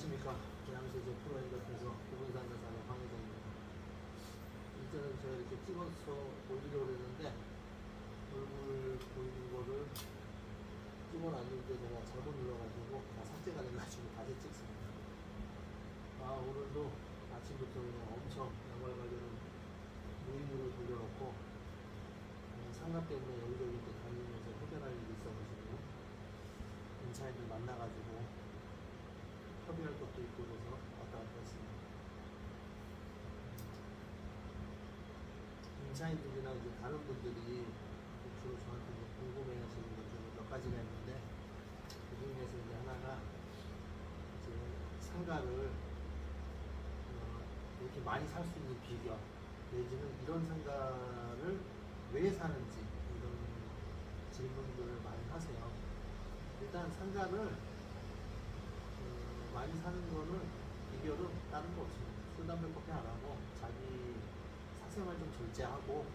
안녕하십니까. 계양시 이제 프로엔더에서 부동산 여사의 황혜정입니다. 이제는 제가 이렇게 찍어서 올리려고 했는데 얼굴 보이는 거를 찍어놨는데 제가 잘못 눌러가지고 다 삭제가 돼가지고 다시 찍습니다. 아 오늘도 아침부터 그냥 엄청 양말 관련 무인으로 돌려놓고 음, 상가 때문에 여기저기 이렇게 다니면서 해결할 일이 있어가지고 인사이들 만나가지고 협의할 것도 있고 그래서 왔다 갔다 했습니다. 임차인들이나 이제 다른 분들이 주로 저한테 이제 궁금해 하시는 것 중에 몇 가지가 있는데 그 중에서 이제 하나가 이제 상가를 어, 이렇게 많이 살 수 있는 비결 내지는 이런 상가를 왜 사는지 이런 질문들을 많이 하세요. 일단 상가를 어, 많이 사는 거는 비결은 다른 거 없습니다. 술, 담배밖에 안 하고 자기 사생활 좀 절제하고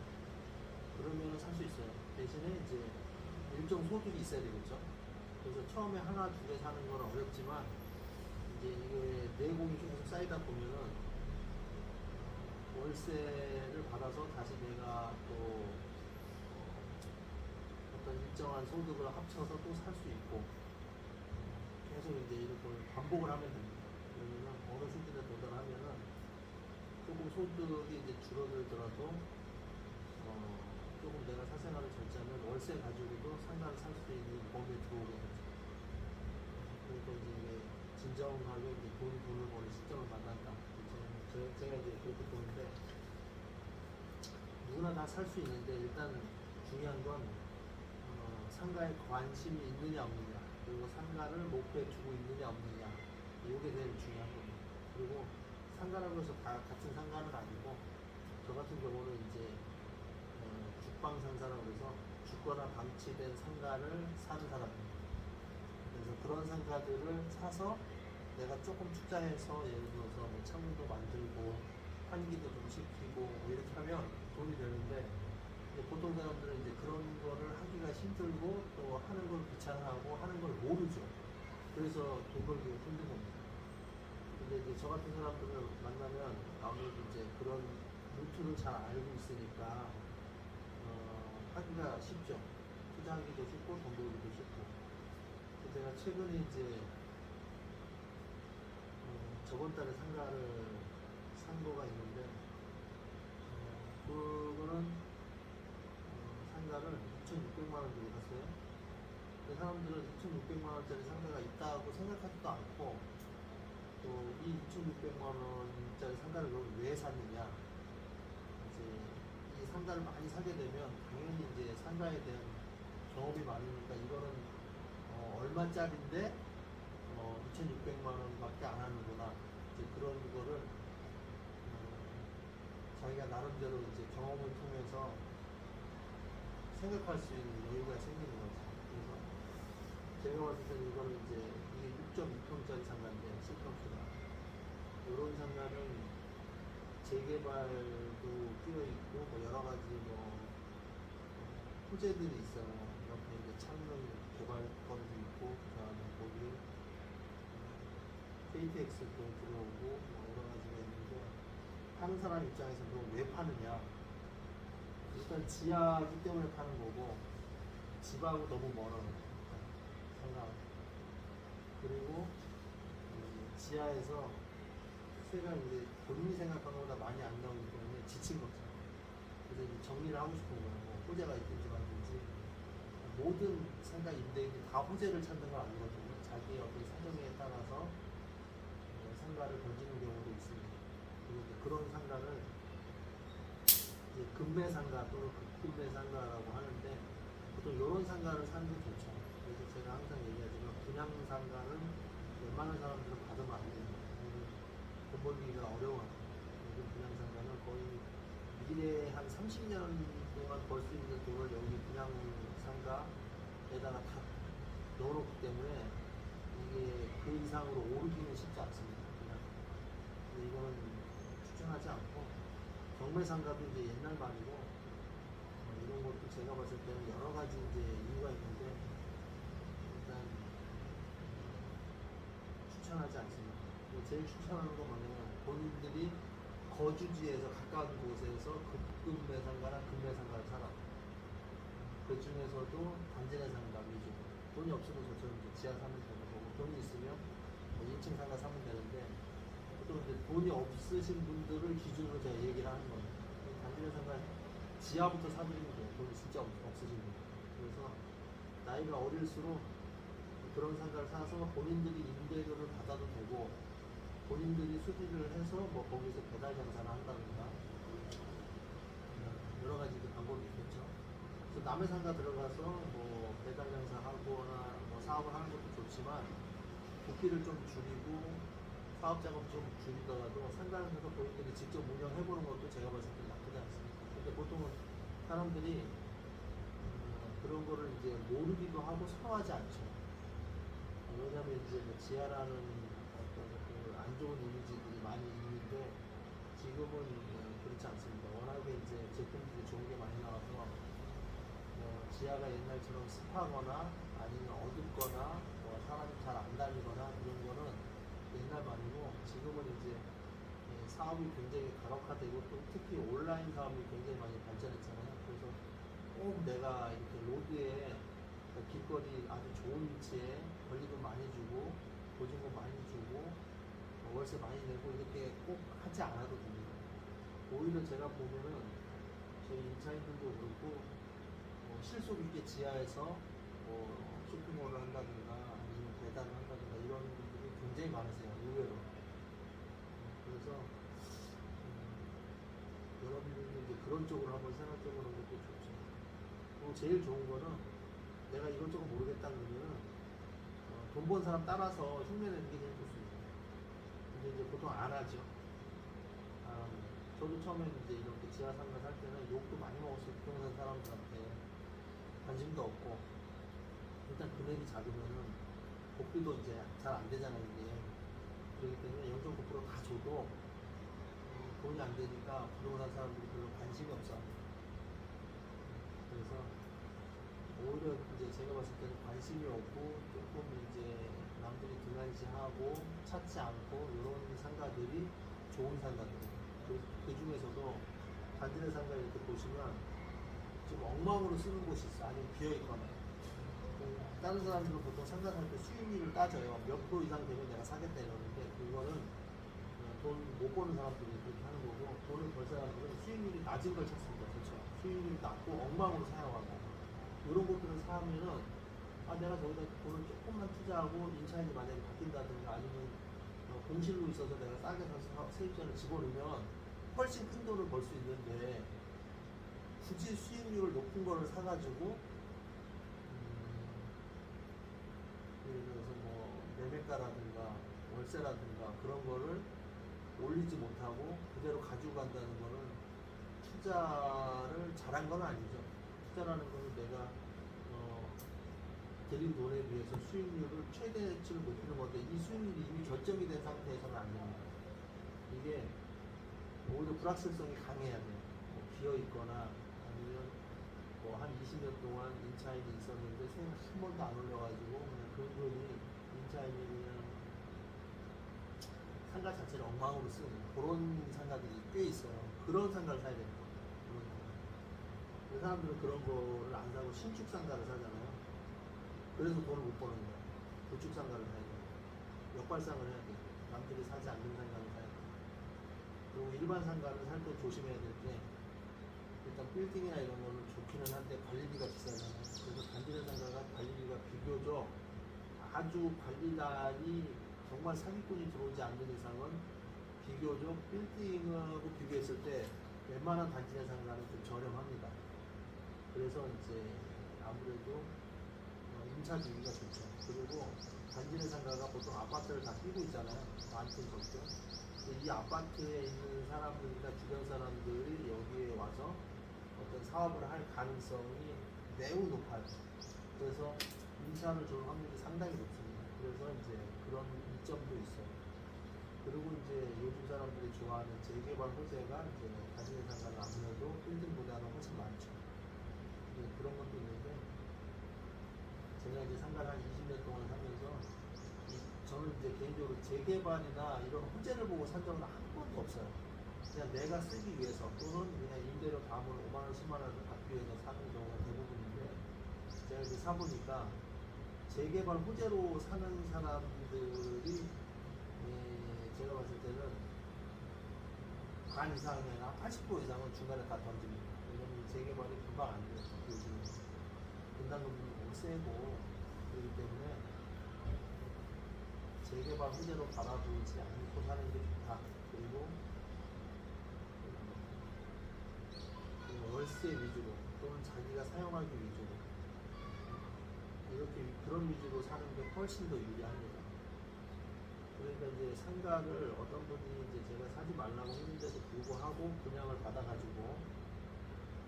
그러면 살수 있어요. 대신에 이제 일정 소득이 있어야 되겠죠. 그래서 처음에 하나, 두 개 사는 건 어렵지만 이제 이게 내공이 계속 쌓이다 보면은 월세를 받아서 다시 내가 또 어떤 일정한 소득을 합쳐서 또 살 수 있고 반복을 하면 됩니다. 그러면 어느 수준에 도달하면은 조금 소득이 이제 줄어들더라도 어, 조금 내가 사생활을 절제하면 월세 가지고도 상가를 살수 있는 범위에 들어오게 되죠. 그러니까 이제 진정하게 이제 돈, 돈을 버는 시점을 만난다. 제가, 제가 이제 그렇게 보는데 누구나 다 살 수 있는데 일단 중요한 건 어, 상가에 관심이 있느냐 없느냐 그리고 상가를 목표에 두고 있느냐 없느냐 이게 제일 중요한 겁니다. 그리고 상가라고 해서 다 같은 상가는 아니고 저 같은 경우는 이제 어, 죽방상사라고 해서 죽거나 방치된 상가를 사는 사람입니다. 그래서 그런 상가들을 사서 내가 조금 투자해서 예를 들어서 뭐 창문도 만들고 환기도 좀 시키고 뭐 이렇게 하면 돈이 되는데 보통 사람들은 이제 그런 거를 하기가 힘들고 또 하는 걸 귀찮아하고 하는 걸 모르죠. 그래서 돈 벌기가 힘든 겁니다. 근데 이제 저 같은 사람들을 만나면 아무래도 이제 그런 루트를 잘 알고 있으니까 어, 하기가 쉽죠. 투자하기도 쉽고 돈 벌기도 쉽고. 제가 최근에 이제 어, 저번 달에 상가를 산 거가 있는데 어, 그거는 어, 상가를 2,600만 원 주고 샀어요. 근데 사람들은 2,600만 원짜리 상가가 있다고 생각하지도 않고 또 이 2,600만 원짜리 상가를 왜 샀느냐? 이제 이 상가를 많이 사게 되면 당연히 이제 상가에 대한 경험이 많으니까 이거는 어, 얼마짜리인데 어, 2,600만 원밖에 안 하는구나. 이제 그런 거를 어, 자기가 나름대로 이제 경험을 통해서 생각할 수 있는 여유가 생기는 거죠. 그래서 제가 봤을 때는 이거는 이제 이게 6.2평짜리 상가인데 7평수가 이런 상가는 재개발도 끼어 있고 뭐 여러 가지 뭐 호재들이 있어요. 옆에 이제 창릉 개발권도 있고 그다음에 거기 KTX도 들어오고 뭐 여러 가지가 있는데 파는 사람 입장에서 그럼 왜 파느냐? 일단 지하기 때문에 파는 거고 집하고 너무 멀어요. 상가 그리고 이 지하에서 세가 이제 본인이 생각한 것보다 많이 안 나오기 때문에 지친 거죠. 그래서 이제 정리를 하고 싶은 거예요. 뭐 호재가 있든지 말든지 모든 상가 임대인이 다 호재를 찾는 건 아니거든요. 자기의 어떤 사정에 따라서 어, 상가를 던지는 경우도 있습니다. 그리고 그런 상가를 금매 상가 또는 극금매 상가라고 하는데 보통 이런 상가를 사는 게 좋죠. 그래서 제가 항상 얘기하지만 분양 상가는 웬만한 사람들은 받으면 안 됩니다. 왜냐면 돈 벌기가 어려워요. 요즘 분양 상가는 거의 미래 한 30년 동안 벌 수 있는 돈을 여기 분양 상가에다가 다 넣어놓기 때문에 이게 그 이상으로 오르기는 쉽지 않습니다. 그냥. 근데 이거는 추천하지 않고 경매 상가도 이제 옛날 말이고 어, 이런 것도 제가 봤을 때는 여러 가지 이제 이유가 있는데 일단 추천하지 않습니다. 뭐 제일 추천하는 건 뭐냐면 본인들이 거주지에서 가까운 곳에서 급금매상가나 금매상가를 사라. 그 중에서도 단지 내상가 위주. 돈이 없으면 저처럼 지하 사면 되는 거고 돈이 있으면 뭐 1층 상가 사면 되는데 보통 이제 돈이 없으신 분들을 기준으로 제가 얘기를 하는 거예요. 단지 내상가 지하부터 사드리면 돼요. 돈이 진짜 없, 없으신 분. 그래서 나이가 어릴수록 그런 상가를 사서 본인들이 임대료를 받아도 되고 본인들이 수리를 해서 뭐 거기서 배달 장사를 한다든가 음, 여러 가지 그 방법이 있겠죠. 그래서 남의 상가 들어가서 뭐 배달 장사 하거나 뭐 사업을 하는 것도 좋지만 부피를 좀 줄이고 사업 작업 좀 줄이더라도 사서 본인들이 직접 운영해 보는 것도 제가 봤을 때 나쁘지 않습니다. 근데 보통은 사람들이 음, 그런 거를 이제 모르기도 하고 선호하지 않죠. 왜냐면 이제 뭐 지하라는 어떤 그안 좋은 이미지들이 많이 있는데 지금은 어, 그렇지 않습니다. 워낙에 이제 제품들이 좋은 게 많이 나와서 뭐 지하가 옛날처럼 습하거나 아니면 어둡거나 뭐 사람이 잘 안 다니거나 이런 거는 옛날 말이고 지금은 이제 예, 사업이 굉장히 가력화되고 또 특히 온라인 사업이 굉장히 많이 발전했잖아요. 그래서 꼭 내가 이렇게 로드에 그 길거리 아주 좋은 위치에 권리금 많이 주고 보증금 많이 주고 어, 월세 많이 내고 이렇게 꼭 하지 않아도 됩니다. 오히려 제가 보면은 저희 임차인들도 그렇고 뭐 실속 있게 지하에서 뭐 쇼핑몰을 한다든가 아니면 배달을 한다든가 이런 굉장히 많으세요. 의외로. 음, 그래서 음, 여러분들도 그런 쪽으로 한번 생각해 보는 것도 좋죠. 그리고 제일 좋은 거는 내가 이것저것 모르겠다 그러면은 어, 돈번 사람 따라서 흉내내는 게 제일 좋습니다. 근데 이제 보통 안 하죠. 아, 저도 처음에 이제 이렇게 지하 상가 살 때는 욕도 많이 먹었어요. 부동산 사람들한테 관심도 없고 일단 금액이 작으면은 복비도 이제 잘 안 되잖아요 이게 그렇기 때문에 0.9%다 줘도 음, 돈이 안 되니까 부동산 사람들이 별로 관심이 없어. 그래서 오히려 이제 제가 봤을 때는 관심이 없고 조금 이제 남들이 등한시하고 찾지 않고 이런 상가들이 좋은 상가들이에요. 그, 그 중에서도 단지내 상가 이렇게 보시면 좀 엉망으로 쓰는 곳이 있어. 아니면 비어 있거나. 그 다른 사람들은 보통 살때 수익률을 따져요. 몇 프로 이상 되면 내가 사겠다 이러는데 그거는 돈 못 버는 사람들이 그렇게 하는 거고 돈을 벌 사람들은 수익률이 낮은 걸 찾습니다. 그렇죠. 수익률이 낮고 엉망으로 사용하고 이런 것들을 사면은 아 내가 저기다 돈을 조금만 투자하고 인차인이 만약에 바뀐다든가 아니면 어, 공실로 있어서 내가 싸게 사서 세입자를 집어넣으면 훨씬 큰 돈을 벌 수 있는데 굳이 수익률을 높은 거를 사가지고 음, 예를 들어서 뭐 매매가라든가 월세라든가 그런 거를 올리지 못하고 그대로 가지고 간다는 거는 투자를 잘한 건 아니죠. 투자라는 거는 내가 어, 들인 돈에 비해서 수익률을 최대치를 높이는 건데 이 수익률이 이미 결정이 된 상태에서는 안 됩니다. 이게 오히려 불확실성이 강해야 돼요. 뭐 비어 있거나 뭐 한 20년 동안 인차인이 있었는데 세금 한 번도 안 올려가지고 그냥 근근히 인차인이 그냥 상가 자체를 엉망으로 쓰는 그런 상가들이 꽤 있어요. 그런 상가를 사야 되는 거예요. 그 사람들은 그런 거를 안 사고 신축 상가를 사잖아요. 그래서 돈을 못 버는 거예요. 구축 상가를 사야 돼요. 역발상을 해야 돼요. 남들이 사지 않는 상가를 사야 돼요. 그리고 일반 상가를 살 때 조심해야 될 게 일단 빌딩이나 이런 거는 좋기는 한데 관리비가 비싸잖아요. 그래서 단지내 상가가 관리비가 비교적 아주 관리단이 정말 사기꾼이 들어오지 않는 이상은 비교적 빌딩하고 비교했을 때 웬만한 단지내 상가는 좀 저렴합니다. 그래서 이제 아무래도 어, 임차 비기가 좋죠. 그리고 단지내 상가가 보통 아파트를 다 끼고 있잖아요. 많든 적든. 이 아파트에 있는 사람들이나 주변 사람들이 여기에 와서 어떤 사업을 할 가능성이 매우 높아요. 그래서 임차를 줄 확률이 상당히 높습니다. 그래서 이제 그런 이점도 있어요. 그리고 이제 요즘 사람들이 좋아하는 재개발 호재가 이제 단지내 상가는 아무래도 빌딩보다는 훨씬 많죠. 네, 그런 것도 있는데 제가 이제 상가를 한 20년 동안 하면서 저는 이제 개인적으로 재개발이나 이런 호재를 보고 산 적은 한 번도 없어요. 그냥 내가 쓰기 위해서 또는 그냥 임대료 담을 5만 원, 10만 원을 받기 위해서 사는 경우가 대부분인데 제가 이제 사보니까 재개발 호재로 사는 사람들이 예, 제가 봤을 때는 반 이상이나 80% 이상은 중간에 다 던집니다. 왜냐면 재개발이 금방 안 돼요. 요즘 분담금이 너무 세고 그렇기 때문에 재개발 호재로 바라보지 않고 사는 게 좋다. 그리고 그 월세 위주로 또는 자기가 사용하기 위주로 이렇게 그런 위주로 사는 게 훨씬 더 유리합니다. 그러니까 이제 상가를 어떤 분이 이제 제가 사지 말라고 했는데도 불구하고 분양을 받아가지고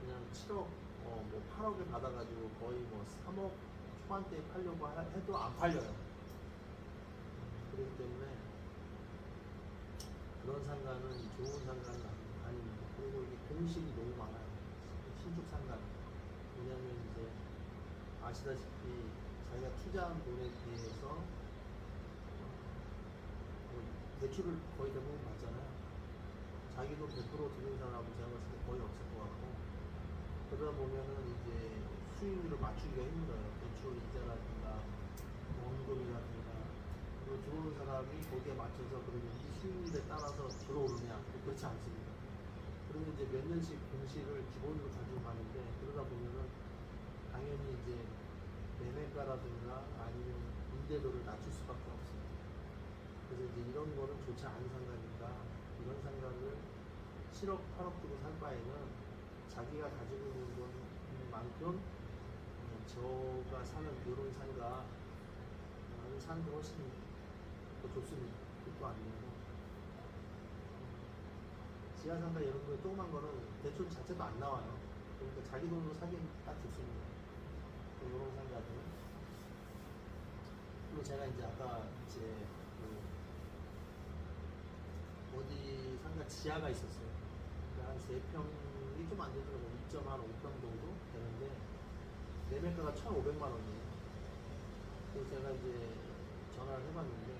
그냥 7억, 어, 뭐 8억에 받아가지고 거의 뭐 3억 초반대에 팔려고 하- 해도 안 팔려요. 그렇기 때문에 그런 상가는 좋은 상가는 아닙니다. 그리고 이게 공실이 너무 많아요. 신축 상가. 왜냐하면 이제 아시다시피 자기가 투자한 돈에 비해서 뭐 대출을 거의 대부분 받잖아요. 자기 돈 100% 드는 사람은 제가 봤을 때 거의 없을 것 같고 그러다 보면은 이제 수익률을 맞추기가 힘들어요. 대출 이자라든가 원금이라든가 그리고 들어오는 사람이 거기에 맞춰서 그러면 이 수익률에 따라서 들어오느냐 그렇지 않습니다. 그러면 이제 몇 년씩 공시를 기본으로 가지고 가는데 그러다 보면은 당연히 이제 매매가라든가 아니면 임대료를 낮출 수밖에 없어요. 그래서 이제 이런 거는 좋지 않은 상가니까 이런 상가를 7억, 8억 주고 살 바에는 자기가 가지고 있는 것만큼 어, 저가 사는 이런 상가 어, 사는 게 훨씬 더 좋습니다. 그것도 안 되고 지하상가 이런 거 조그만 거는 대출 자체도 안 나와요. 그러니까 자기 돈으로 사기엔 딱 좋습니다. 이런 상가들. 그리고 제가 이제 아까 이제 그 어디 상가 지하가 있었어요. 그러니까 한 3평이 좀 안 되더라고. 2.5평 정도 되는데 매매가가 1,500만 원이에요. 그래서 제가 이제 전화를 해봤는데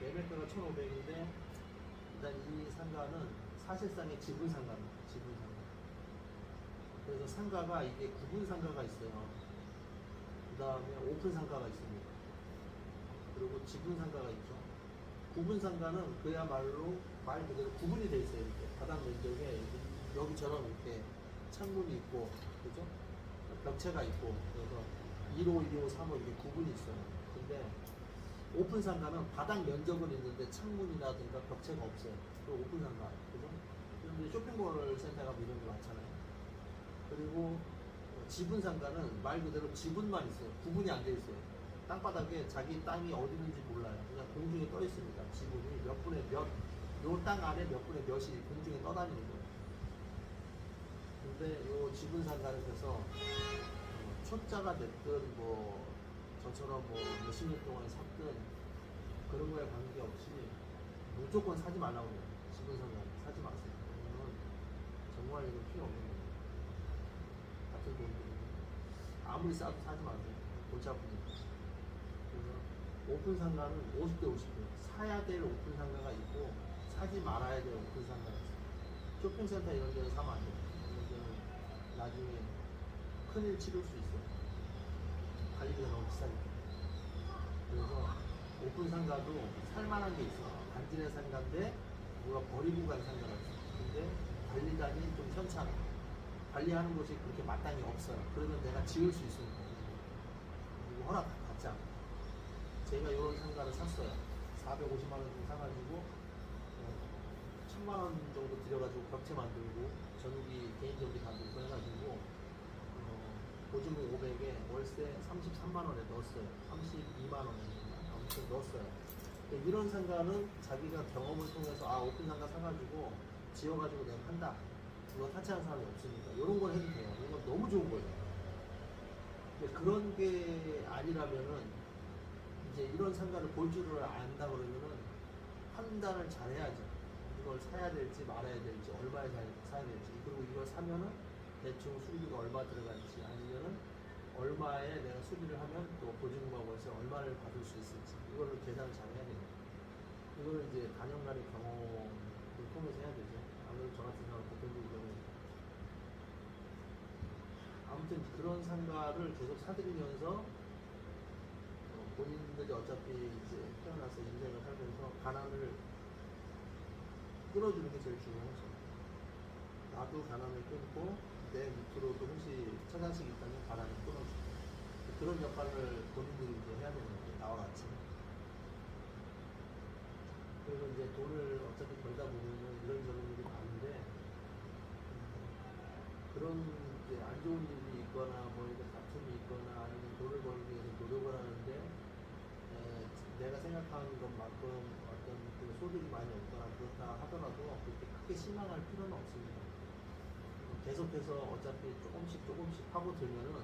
매매가가 1,500인데 일단 이 상가는 사실상의 지분 상가입니다. 지분 상가. 그래서 상가가 이게 구분 상가가 있어요. 그 다음에 오픈 상가가 있습니다. 그리고 지분 상가가 있죠. 구분 상가는 그야말로 말 그대로 구분이 돼 있어요. 이렇게 바닥 면적에 여기처럼 이렇게 창문이 있고, 그죠? 벽체가 있고, 그래서 1호, 2호, 3호 이렇게 구분이 있어요. 근데 오픈 상가는 바닥 면적은 있는데 창문이라든가 벽체가 없어요. 그 오픈 상가, 그죠? 그런데 쇼핑몰 센터 가면 이런 게 많잖아요. 그리고 어, 지분 상가는 말 그대로 지분만 있어요. 구분이 안 돼 있어요. 땅바닥에 자기 땅이 어디 있는지 몰라요. 그냥 공중에 떠 있습니다. 지분이 몇 분의 몇, 요 땅 안에 몇 분의 몇이 공중에 떠다니는 거예요. 근데 요 지분 상가를 해서 어, 초짜가 됐든 뭐 저처럼 뭐 몇십 년 동안 샀든 그런 거에 관계없이 무조건 사지 말라고 해요. 지분 상가 사지 마세요. 왜냐면 정말 이거 필요 없는 거예요. 같은 돈 들이고 아무리 싸도 사지 마세요. 골치 아프니까. 그래서 오픈 상가는 50대 50대 사야 될 오픈 상가가 있고 사지 말아야 될 오픈 상가가 있어요. 쇼핑센터 이런 데는 사면 안 돼요. 이런 데는 나중에 큰일 치를 수 있어요. 관리비가 너무 비싸니까. 그래서 오픈 상가도 살만한 게 있어요. 단지내 상가인데 누가 버리고 간 있어요. 근데 관리단이 좀 현찮아. 관리하는 곳이 그렇게 마땅히 없어요. 그러면 내가 지을 수 있으니까. 그리고 허락 않고. 제가 이런 상가를 샀어요. 450만 원좀 사가지고 어, 1000만 원 정도 들여가지고 벽체 만들고 전기 개인 전기 다 넣고 해가지고 어, 보증금 500에 월세 33만 원에 넣었어요. 32만 원에 아무튼 넣었어요. 이런 상가는 자기가 경험을 통해서 아 오픈 상가 사가지고 지어가지고 내가 한다. 그거 타치하는 사람이 없으니까 이런 걸 해도 돼요. 이런 건 너무 좋은 거예요. 근데 그런 게 아니라면은 이제 이런 상가를 볼 줄을 안다 그러면은 판단을 잘 해야죠. 이걸 사야 될지 말아야 될지 얼마에 사야 될지 그리고 이걸 사면은 대충 수리비가 얼마 들어갈지 아니면은 얼마에 내가 수리를 하면 또 보증금하고 해서 얼마 얼마를 받을 수 있을지 이거를 계산을 잘 해야 됩니다. 이거는 이제 단연간의 경험을 통해서 해야 되죠. 아무래도 저 같은 경우는 보편적인 경우 아무튼 그런 상가를 계속 사들이면서 어, 본인들이 어차피 이제 태어나서 인생을 살면서 가난을 끌어주는 게 제일 중요하죠. 나도 가난을 끊고 내 밑으로도 혹시 처자식이 있다면 가난을 끊어주고 그런 역할을 본인들이 이제 해야 되는 거죠. 나와 같이. 그래서 이제 돈을 어차피 벌다 보면은 이런저런 일이 많은데 음, 그런 이제 안 좋은 일이 있거나 뭐 이렇게 다툼이 있거나 아니면 돈을 벌기 위해서 노력을 하는데 에, 내가 생각하는 것만큼 어떤 그 소득이 많이 없거나 그렇다 하더라도 그렇게 크게 실망할 필요는 없습니다. 계속해서 어차피 조금씩 조금씩 하고 들면은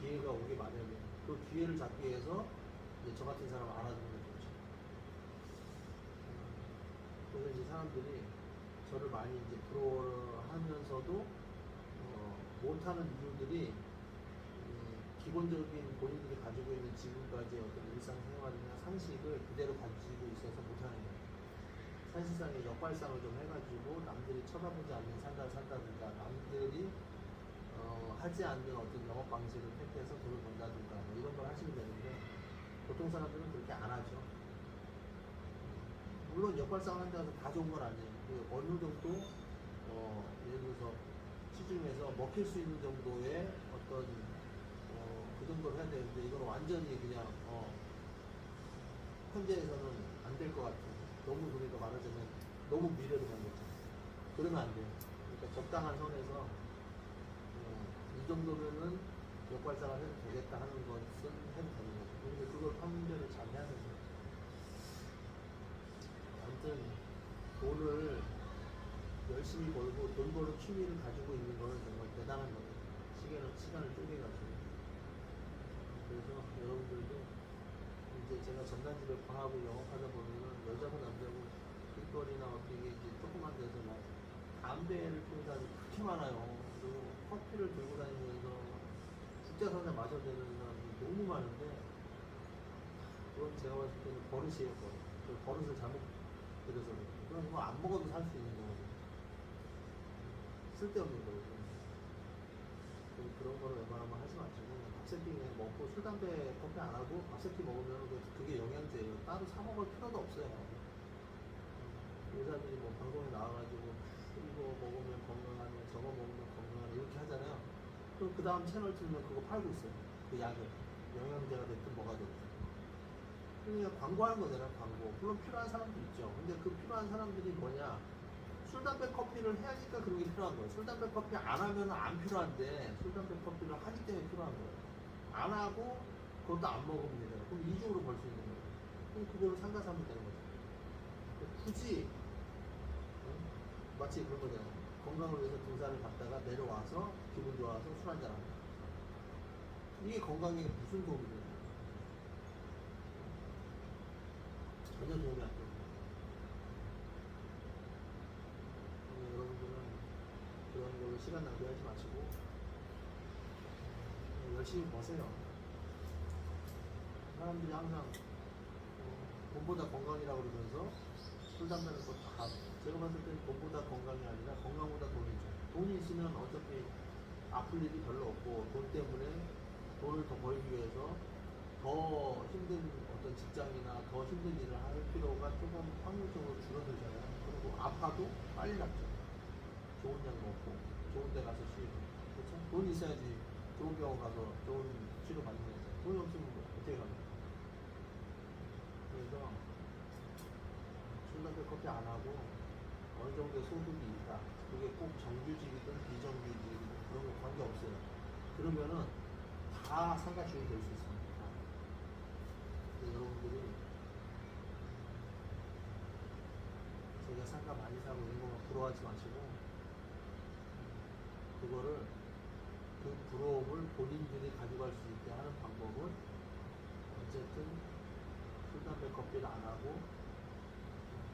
기회가 오게 마련이에요. 그 기회를 잡기 위해서 이제 저 같은 사람 알아주는 게 좋죠. 음, 그래서 이제 사람들이 저를 많이 이제 부러워하면서도 어, 못하는 이유들이 음, 기본적인 본인들이 가지고 있는 지금까지 어떤 일상생활이나 상식을 그대로 가지고 있어서 못하는 거예요. 사실상의 역발상을 좀 해가지고 남들이 쳐다보지 않는 상가를 산다든가 남들이 어, 하지 않는 어떤 영업 방식을 택해서 돈을 번다든가 뭐 이런 걸 하시면 되는데 보통 사람들은 그렇게 안 하죠. 물론 역발상 한다고 해서 다 좋은 건 아니에요. 그 어느 정도 어, 예를 들어서 시중에서 먹힐 수 있는 정도의 어떤 어, 그 정도를 해야 되는데 이건 완전히 그냥 어, 현재에서는 안 될 것 같아요. 너무 그러니까 말하자면 너무 미래로 간 거죠. 그러면 안 돼요. 그러니까 적당한 선에서 어, 이 정도면은 역발상을 해도 되겠다 하는 것은 해도 되는 거죠. 근데 그걸 판별을 잘 해야 되는 거죠. 아무튼 돈을 열심히 벌고 돈 버는 취미를 가지고 있는 거는 정말 대단한 거예요. 시간을, 시간을 쪼개가지고. 그래서 여러분들도 이제 제가 전단지를 방하고 영업하다 보면은 여자고 남자고 길거리나 어떻게 이제 조그만 데서 막 담배를 피우는 사람이 그렇게 많아요. 그리고 커피를 들고 다니면서 국자선에 마셔야 되는 사람이 너무 많은데 그건 제가 봤을 때는 버릇이에요, 버릇. 그 버릇을 잘못 들여서 그래요. 그건 뭐안 먹어도 살 수 있는 거거든요. 쓸데없는. 그- 그런 거를 웬만하면 하지 마시고 밥 세끼 그냥 먹고 술 담배 커피 안 하고 밥 세끼 먹으면 그- 그게 영양제예요. 따로 사 먹을 필요도 없어요. 의사들이 뭐 방송에 나와가지고 이거 먹으면 건강하네, 저거 먹으면 건강하네 이렇게 하잖아요. 그럼 그 다음 채널 틀면 그거 팔고 있어요. 그 약을 영양제가 됐든 뭐가 됐든. 그냥 광고하는 거잖아요, 광고. 물론 필요한 사람도 있죠. 근데 그 필요한 사람들이 뭐냐? 술, 담배, 커피를 해야니까 그런 게 필요한 거예요. 술, 담배, 커피 안 하면 안 필요한데, 술, 담배, 커피를 하기 때문에 필요한 거예요. 안 하고, 그것도 안 먹으면 되잖아요. 그럼 이중으로 벌 수 있는 거예요. 그럼 그걸로 상가 사면 되는 거죠. 굳이, 응? 마치 그런 거잖아요. 건강을 위해서 등산을 갔다가 내려와서 기분 좋아서 술 한잔 합니다. 이게 건강에 무슨 도움이 되냐? 전혀 도움이 안 됩니다. 그러면 여러분들은 그런 걸로 시간 낭비하지 마시고 어, 열심히 버세요. 사람들이 항상 어, 돈보다 건강이라고 그러면서 술, 담배는 또다 제가 봤을 때는 돈보다 건강이 아니라 건강보다 돈이죠. 돈이 있으면 어차피 아플 일이 별로 없고 돈 때문에 돈을 더 벌기 위해서 더 힘든 어떤 직장이나 더 힘든 일을 할 필요가 조금 확률적으로 줄어들잖아요. 그리고 아파도 빨리 낫죠. 좋은 약 먹고 좋은 데 가서 쉬고 그렇죠? 돈 있어야지 좋은 병원 가서 좋은 치료 받는 거죠. 돈이 없으면 뭐 어떻게 갑니까? 그래서 술, 담배, 커피 안 하고 어느 정도의 소득이 있다. 그게 꼭 정규직이든 비정규직이든 그런 거 관계없어요. 그러면은 다 상가 주인이 될수 있습니다. 여러분들이 제가 상가 많이 사고 이런 거 부러워하지 마시고 그거를 그 부러움을 본인들이 가져갈 수 있게 하는 방법은 어쨌든 술, 담배, 커피를 안 하고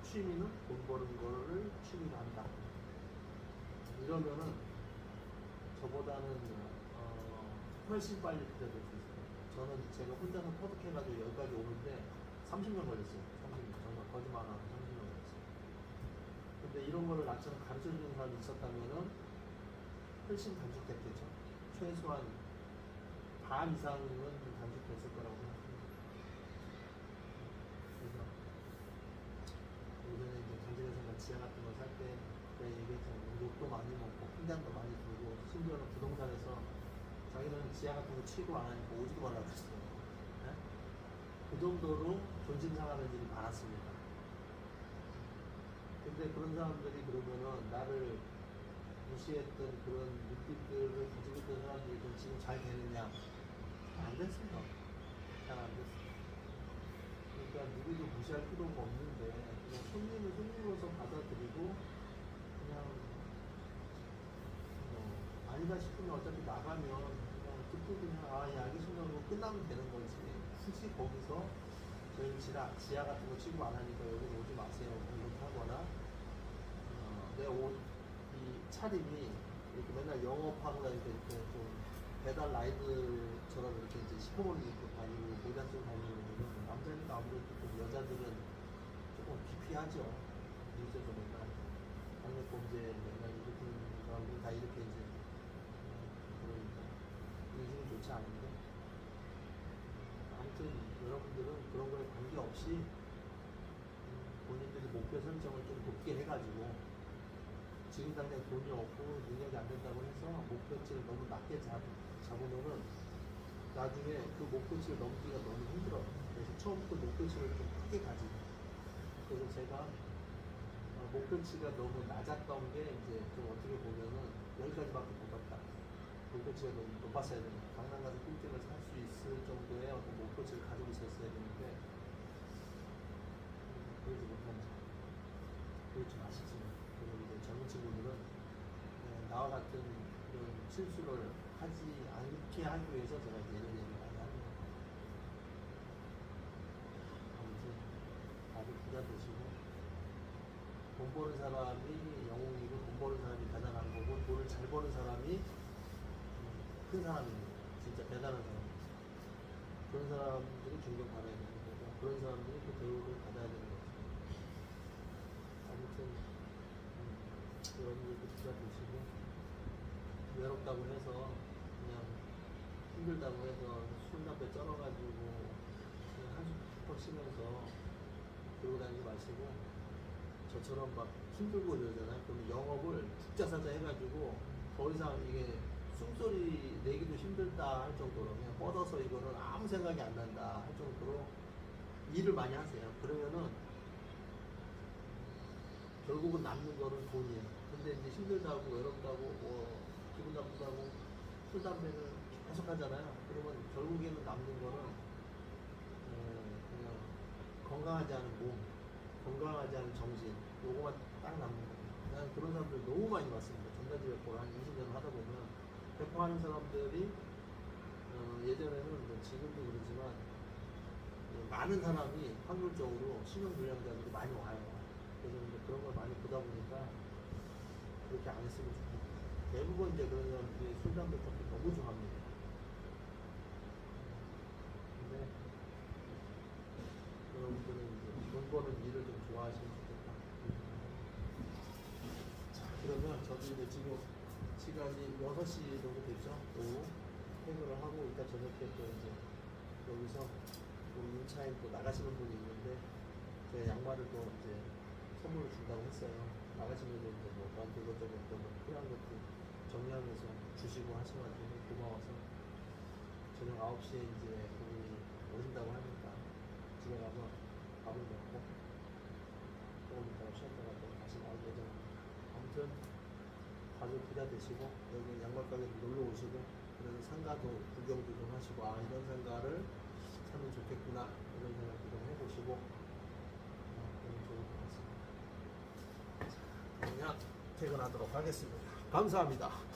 취미는 돈 버는 거를 취미로 한다. 이러면은 저보다는 어, 훨씬 빨리 그래 될수 있어요. 저는 제가 혼자서 터득해가지고 여기까지 오는데 30년 걸렸어요. 30년 정말 거짓말 안 하고 30년 걸렸어요. 근데 이런 거를 나처럼 가르쳐 주는 사람이 있었다면은 훨씬 단축됐겠죠. 최소한 반 이상은 좀 단축됐을 거라고 생각합니다. 그래서 예전에 이제 전쟁에서 지하 같은 거 살 때 내가 얘기했잖아요. 욕도 많이 먹고 혼장도 많이 들고 심지어는 부동산에서 자기는 지하 같은 거 취급 안 하니까 오지도 말라 그랬어요. 네? 그 정도로 존심 상하는 일이 많았습니다. 근데 그런 사람들이 그러면은 나를 무시했던 그런 느낌들을 가지고 있던 사람들이 그럼 지금 잘 되느냐? 안 됐어요. 잘 안 됐어요. 그러니까 누구도 무시할 필요가 없는데 그냥 손님을 손님으로서 받아들이고 그냥 뭐 아니다 싶으면 어차피 나가면 그냥 듣고 그냥 아 예 알겠습니다 하고 끝나면 되는 거지 굳이 거기서 저희 지하, 지하 같은 거 취급 안 하니까 여기 오지 마세요 이렇게 하거나 어, 내옷 이 차림이 이렇게 맨날 다니까 이렇게 좀 배달 라이드처럼 이렇게 이제 시커먼 입고 다니고 모자 쓰고 다니는 남자니까 아무래도 좀 여자들은 조금 기피하죠. 뉴스에서 맨날 강력 범죄 맨날 일으키는 사람들 다 이렇게 이제 음, 그러니까 인심이 좋지 않은데 아무튼 여러분들은 그런 거에 관계없이 음, 본인들이 목표 설정을 좀 높게 당장 돈이 없고 능력이 안 된다고 해서 목표치를 너무 낮게 잡, 잡으면은 나중에 그 목표치를 넘기가 너무 힘들어요. 그래서 처음부터 목표치를 좀 크게 가지고. 그래서 제가 어, 목표치가 너무 낮았던 게 이제 좀 어떻게 보면은 여기까지밖에 못 갔다. 목표치가 너무 높았어야 되는 강남 가서 빌딩을 살 수 있을 정도의 어떤 목표치를 가지고 있었어야 되는데 음, 그러지 못한 점. 그리고 이제 젊은 친구들은 네, 나와 같은 그런 실수를 하지 않게 하기 위해서 제가 이런 얘기를 많이 하는 거예요. 아무튼 다들 부자 되시고 돈 버는 사람이 영웅이고 돈 버는 사람이 대단한 거고 돈을 잘 버는 사람이 음, 큰 사람입니다. 진짜 대단한 사람입니다. 그런 사람들이 존경받아야 되는 거고 그런 사람들이 그 대우를 받아야 되는 거죠. 아무튼 음, 여러분들도 부자 되시고 외롭다고 해서 그냥 힘들다고 해서 술 담배 쩔어가지고 그냥 한숨 푹 쉬면서 들고 다니지 마시고 저처럼 막 힘들고 이러잖아요. 그럼 영업을 죽자사자 해가지고 더 이상 이게 숨소리 내기도 힘들다 할 정도로 그냥 뻗어서 이거는 아무 생각이 안 난다 할 정도로 일을 많이 하세요. 그러면은 결국은 남는 거는 돈이에요. 근데 이제 힘들다고 외롭다고 뭐 기분 나쁘다고 술 담배를 계속 하잖아요. 그러면 결국에는 남는 거는 어, 그냥 건강하지 않은 몸, 건강하지 않은 정신 요거만 딱 남는 거예요. 난 그런 사람들 너무 많이 봤습니다. 전단지 배포를 한 20년 하다 보면 배포하는 사람들이 어, 예전에는 뭐 지금도 그러지만 어, 많은 사람이 확률적으로 신용불량자들이 많이 와요. 그래서 그런 걸 많이 보다 보니까 그렇게 안 했으면 좋겠다. 대부분 이제 그런 사람들이 술, 담배, 커피 너무 좋아합니다. 근데 여러분들은 이제 돈 버는 일을 좀 좋아하시면 좋겠다. 자, 그러면 저도 이제 지금 시간이 6시 정도 됐죠? 또 퇴근을 하고 이따 저녁에 또 이제 여기서 우리 인차에 또 나가시는 분이 있는데 제 양말을 또 이제 선물로 준다고 했어요. 나가시면서 이제 뭐 저한테 이것저것 또뭐 필요한 것도 정리하면서 주시고 하셔가지고 고마워서 저녁 9시에 이제 그분이 오신다고 하니까 집에 가서 밥을 먹고 조금 있다가 쉬었다가 또 다시 나올 예정입니다. 아무튼 다들 부자 되시고 여기 양말 가게 놀러 오시고 그래서 상가도 구경도 좀 하시고 아 이런 상가를 사면 좋겠구나 이런 생각도 좀 해보시고 어, 그러면 좋을 것 같습니다. 자, 그러면 퇴근하도록 하겠습니다. 감사합니다.